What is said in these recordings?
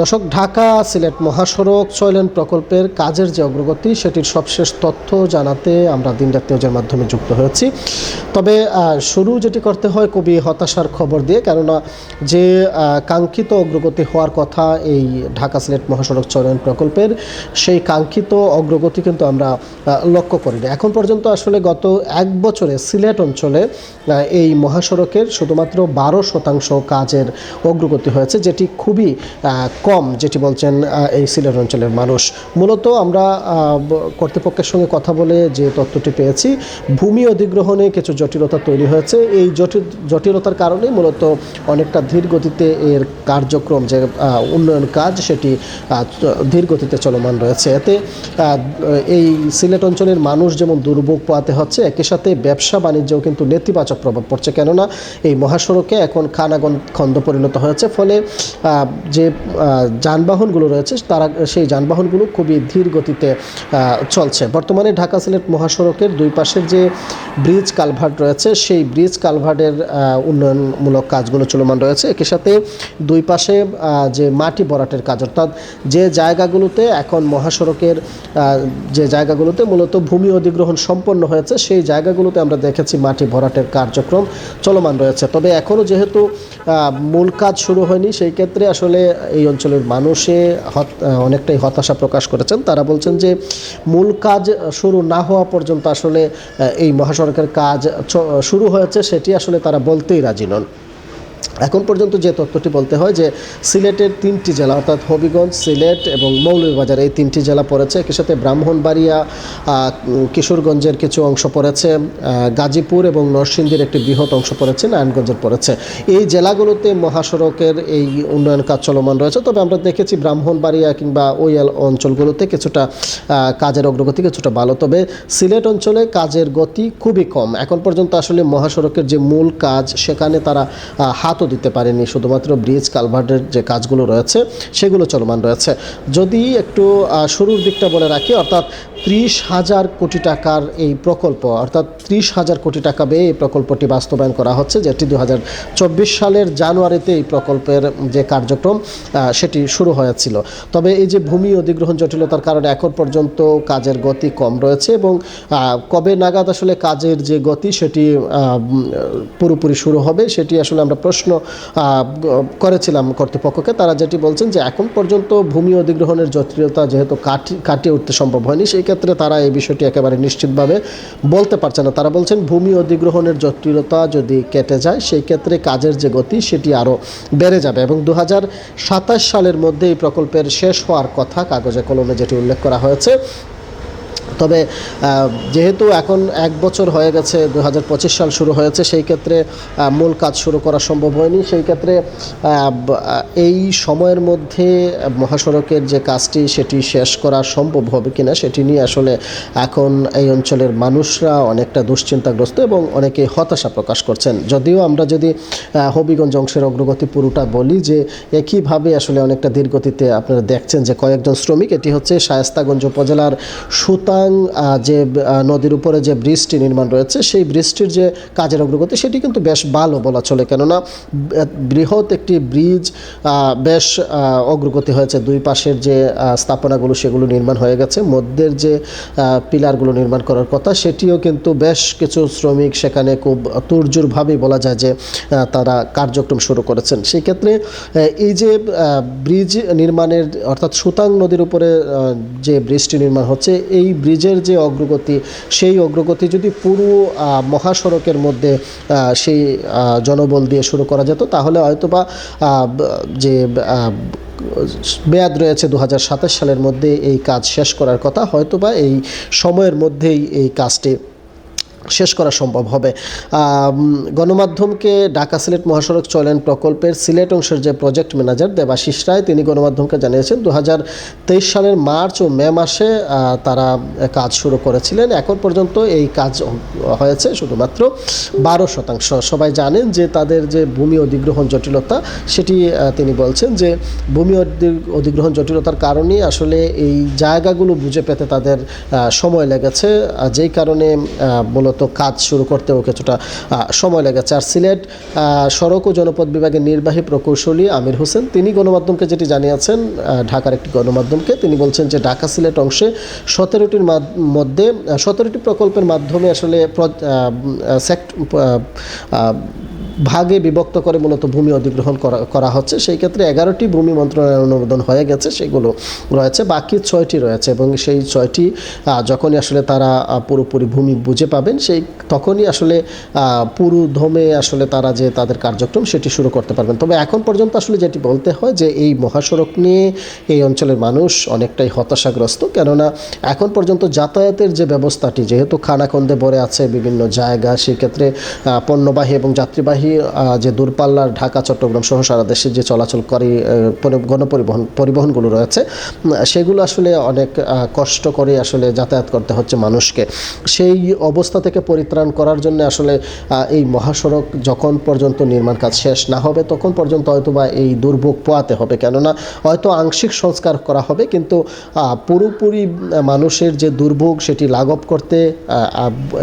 দর্শক, ঢাকা সিলেট মহাসড়ক চয়লেন প্রকল্পের কাজের যে অগ্রগতি, সেটির সবশেষ তথ্য জানাতে আমরা দিন রাত নিউজের মাধ্যমে যুক্ত হয়েছি। তবে শুরু যেটি করতে হয় খুবই হতাশার খবর দিয়ে, কেননা যে কাঙ্ক্ষিত অগ্রগতি হওয়ার কথা এই ঢাকা সিলেট মহাসড়ক চয়লেন প্রকল্পের, সেই কাঙ্ক্ষিত অগ্রগতি কিন্তু আমরা লক্ষ্য করি না এখন পর্যন্ত আসলে গত এক বছরে সিলেট অঞ্চলে এই মহাসড়কের শুধুমাত্র বারো শতাংশ কাজের অগ্রগতি হয়েছে, যেটি খুবই কম, যেটি বলছেন এই সিলেট অঞ্চলের মানুষ। মূলত আমরা কর্তৃপক্ষের সঙ্গে কথা বলে যে তথ্যটি পেয়েছি, ভূমি অধিগ্রহণে কিছু জটিলতা তৈরি হয়েছে। এই জটিল, জটিলতার কারণে মূলত অনেকটা ধীর গতিতে এর কার্যক্রম যে উন্নয়ন কাজ, সেটি ধীর গতিতে চলমান রয়েছে। এতে এই সিলেট অঞ্চলের মানুষ যেমন দুর্ভোগ পোয়াতে হচ্ছে, একই সাথে ব্যবসা বাণিজ্যও কিন্তু নেতিবাচক প্রভাব পড়ছে। কেননা, এই মহাসড়কে এখন খানাগন খন্দ পরিণত হয়েছে। ফলে যে যানবাহনগুলো রয়েছে, তারা সেই যানবাহনগুলো খুবই ধীর গতিতে চলছে। বর্তমানে ঢাকা সিলেট মহাসড়কের দুই পাশের যে ব্রিজ কালভার্ট রয়েছে, সেই ব্রিজ কালভার্টের উন্নয়নমূলক কাজগুলো চলমান রয়েছে। একই সাথে দুই পাশে যে মাটি ভরাটের কাজ, অর্থাৎ যে জায়গাগুলোতে এখন মহাসড়কের যে জায়গাগুলোতে মূলত ভূমি অধিগ্রহণ সম্পন্ন হয়েছে, সেই জায়গাগুলোতে আমরা দেখেছি মাটি ভরাটের কার্যক্রম চলমান রয়েছে। তবে এখনও যেহেতু মূল কাজ শুরু হয়নি, সেই ক্ষেত্রে আসলে এই অঞ্চলের মানুষে অনেকটাই হতাশা প্রকাশ করেছেন। তারা বলছেন যে মূল কাজ শুরু না হওয়া পর্যন্ত আসলে এই মহাসড়কের কাজ শুরু হয়েছে, সেটি আসলে তারা বলতেই রাজি নন। এখন পর্যন্ত যে তথ্যটি বলতে হয় যে সিলেটের তিনটি জেলা, অর্থাৎ হবিগঞ্জ, সিলেট এবং মৌলভীবাজার, এই তিনটি জেলা পড়েছে। একই সাথে ব্রাহ্মণবাড়িয়া কিশোরগঞ্জের কিছু অংশ পড়েছে গাজীপুর এবং নরসিংদীর একটি বৃহৎ অংশ পড়েছে, নারায়ণগঞ্জের পড়েছে। এই জেলাগুলোতে মহাসড়কের এই উন্নয়ন কাজ চলমান রয়েছে, তবে আমরা দেখেছি ব্রাহ্মণবাড়িয়া কিংবা ওই অঞ্চলগুলোতে কিছুটা কাজের অগ্রগতি কিছুটা ভালো, তবে সিলেট অঞ্চলে কাজের গতি খুবই কম। এখন পর্যন্ত আসলে মহাসড়কের যে মূল কাজ, সেখানে তারা হাতও দিতে পারেনি, শুধুমাত্র ব্রিজ, কালভার্টের যে কাজগুলো রয়েছে, সেগুলো চলমান রয়েছে। যদি একটু শুরুর দিকটা বলে রাখি, অর্থাৎ ত্রিশ হাজার কোটি টাকার এই প্রকল্প, অর্থাৎ ত্রিশ হাজার কোটি টাকা ব্যয়ে এই প্রকল্পটি বাস্তবায়ন করা হচ্ছে, যেটি দু চব্বিশ সালের জানুয়ারিতে এই প্রকল্পের যে কার্যক্রম সেটি শুরু হয়েছিল। তবে এই যে ভূমি অধিগ্রহণ জটিলতার কারণে এখন পর্যন্ত কাজের গতি কম রয়েছে এবং কবে নাগাদ আসলে কাজের যে গতি, সেটি পুরোপুরি শুরু হবে, সেটি আসলে আমরা প্রশ্ন করেছিলাম কর্তৃপক্ষকে, তারা যেটি বলছেন যে এখন পর্যন্ত ভূমি অধিগ্রহণের জটিলতা যেহেতু কাটি, কাটিয়ে উঠতে সম্ভব হয়নি, সেই ক্ষেত্রে তারা এই বিষয়টি একেবারে নিশ্চিতভাবে বলতে পারছে না। তারা বলছেন ভূমি অধিগ্রহণের জটিলতা যদি কেটে যায়, সেই ক্ষেত্রে কাজের যে গতি সেটি আরও বেড়ে যাবে এবং দু হাজার সাতাশ সালের মধ্যে এই প্রকল্পের শেষ হওয়ার কথা কাগজে কলমে যেটি উল্লেখ করা হয়েছে তবে যেহেতু এখন এক বছর হয়ে গেছে দু হাজার পঁচিশ সাল শুরু হয়েছে, সেই ক্ষেত্রে মূল কাজ শুরু করা সম্ভব হয়নি। সেই ক্ষেত্রে এই সময়ের মধ্যে মহাসড়কের যে কাজটি, সেটি শেষ করা সম্ভব হবে কিনা, সেটি নিয়ে আসলে এখন এই অঞ্চলের মানুষরা অনেকটা দুশ্চিন্তাগ্রস্ত এবং অনেকে হতাশা প্রকাশ করছেন। যদিও আমরা যদি হবিগঞ্জ অংশের অগ্রগতি পুরোটা বলি যে, একইভাবে আসলে অনেকটা ধীরগতিতে আপনারা দেখছেন যে কয়েকজন শ্রমিক, এটি হচ্ছে শায়েস্তাগঞ্জ উপজেলার সুতাং আহ, যে নদীর উপরে যে ব্রিজটি নির্মাণ রয়েছে সেই ব্রিজটির যে কাজের অগ্রগতি সেটি কিন্তু বেশ ভালো বলা চলে। কেননা বৃহৎ একটি ব্রিজ বেশ অগ্রগতি হয়েছে। দুই পাশের যে স্থাপনাগুলো সেগুলো নির্মাণ হয়ে গেছে। মধ্যের যে পিলারগুলো নির্মাণ করার কথা সেটিও কিন্তু বেশ কিছু শ্রমিক সেখানে খুব তুরজুরভাবেই বলা যায় যে তারা কার্যক্রম শুরু করেছেন। সেই ক্ষেত্রে এই যে ব্রিজ নির্মাণের অর্থাৎ সুতাং নদীর উপরে যে ব্রিজটি নির্মাণ হচ্ছে এই ব্রিজের যে অগ্রগতি, সেই অগ্রগতি যদি পুরো মহাসড়কের মধ্যে সেই জনবল দিয়ে শুরু করা যেত, তাহলে হয়তোবা যে মেয়াদ রয়েছে দু হাজার সাতাশ সালের মধ্যে এই কাজ শেষ করার কথা, হয়তোবা এই সময়ের মধ্যেই এই কাজটি শেষ করা সম্ভব হবে। গণমাধ্যমকে ঢাকা সিলেট মহাসড়ক চয়ন প্রকল্পের সিলেট অংশের যে প্রজেক্ট ম্যানেজার দেবাশিস রায়, তিনি গণমাধ্যমকে জানিয়েছেন দু হাজার তেইশ সালের মার্চ ও মে মাসে তারা কাজ শুরু করেছিলেন। এখন পর্যন্ত এই কাজ হয়েছে শুধুমাত্র বারো শতাংশ। সবাই জানেন যে তাদের যে ভূমি অধিগ্রহণ জটিলতা, সেটি তিনি বলছেন যে ভূমি অধি- অধিগ্রহণ জটিলতার কারণেই আসলে এই জায়গাগুলো বুঝে পেতে তাদের সময় লেগেছে। যেই কারণে মূলত মূলত কাজ শুরু করতেও কিছুটা সময় লেগেছে। আর সিলেট সড়ক ও জনপদ বিভাগের নির্বাহী প্রকৌশলী আমির হোসেন, তিনি গণমাধ্যমকে যেটি জানিয়েছেন ঢাকার একটি গণমাধ্যমকে, তিনি বলছেন যে ঢাকা সিলেট অংশে সতেরোটির মধ্যে সতেরোটি প্রকল্পের মাধ্যমে আসলে সেক্ট- ভাগে বিভক্ত করে মূলত ভূমি অধিগ্রহণ করা করা হচ্ছে। সেই ক্ষেত্রে এগারোটি ভূমি মন্ত্রণালয়ের অনুমোদন হয়ে গেছে, সেগুলো রয়েছে। বাকি ছয়টি রয়েছে এবং সেই ছয়টি যখনই আসলে তারা পুরোপুরি ভূমি বুঝে পাবেন, সেই তখনই আসলে পুরো ধমে আসলে তারা যে তাদের কার্যক্রম, সেটি শুরু করতে পারবেন। তবে এখন পর্যন্ত আসলে যেটি বলতে হয় যে এই মহাসড়ক নিয়ে এই অঞ্চলের মানুষ অনেকটাই হতাশাগ্রস্ত। কেননা এখন পর্যন্ত যাতায়াতের যে ব্যবস্থাটি, যেহেতু খানাখন্দে ভরে আছে বিভিন্ন জায়গা, সেক্ষেত্রে পণ্যবাহী এবং যাত্রীবাহী আহ, যে দূরপাল্লার ঢাকা চট্টগ্রাম সহ সারা দেশে যে পরি- গণপরিবহন পরিবহনগুলো রয়েছে সেগুলো আসলে অনেক কষ্ট করে আসলে যাতায়াত করতে হচ্ছে মানুষকে। সেই অবস্থা থেকে পরিত্রাণ করার জন্য আসলে এই মহাসড়ক যখন পর্যন্ত নির্মাণ কাজ শেষ না হবে তখন পর্যন্ত হয়তো বা এই দুর্ভোগ পোয়াতে হবে। কেননা হয়তো আংশিক সংস্কার করা হবে কিন্তু পুরোপুরি মানুষের যে দুর্ভোগ সেটি লাঘব করতে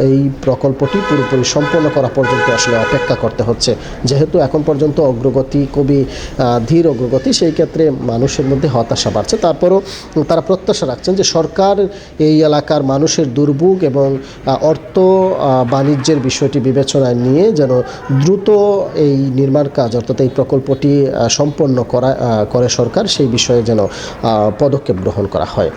এই প্রকল্পটি পুরোপুরি সম্পন্ন করা পর্যন্ত আসলে অপেক্ষা করতে হচ্ছে। যেহেতু এখন পর্যন্ত অগ্রগতি আহ, ধীর অগ্রগতি সেই ক্ষেত্রে মানুষের মধ্যে হতাশা বাড়ছে। তারপরও তারা প্রত্যাশা রাখছেন যে সরকার এই এলাকার মানুষের দুর্ভোগ এবং অর্থ বাণিজ্যের বিষয়টি বিবেচনায় নিয়ে যেন দ্রুত এই নির্মাণ কাজ অর্থাৎ এই প্রকল্পটি সম্পন্ন করা করে সরকার সেই বিষয়ে যেন পদক্ষেপ গ্রহণ করা হয়।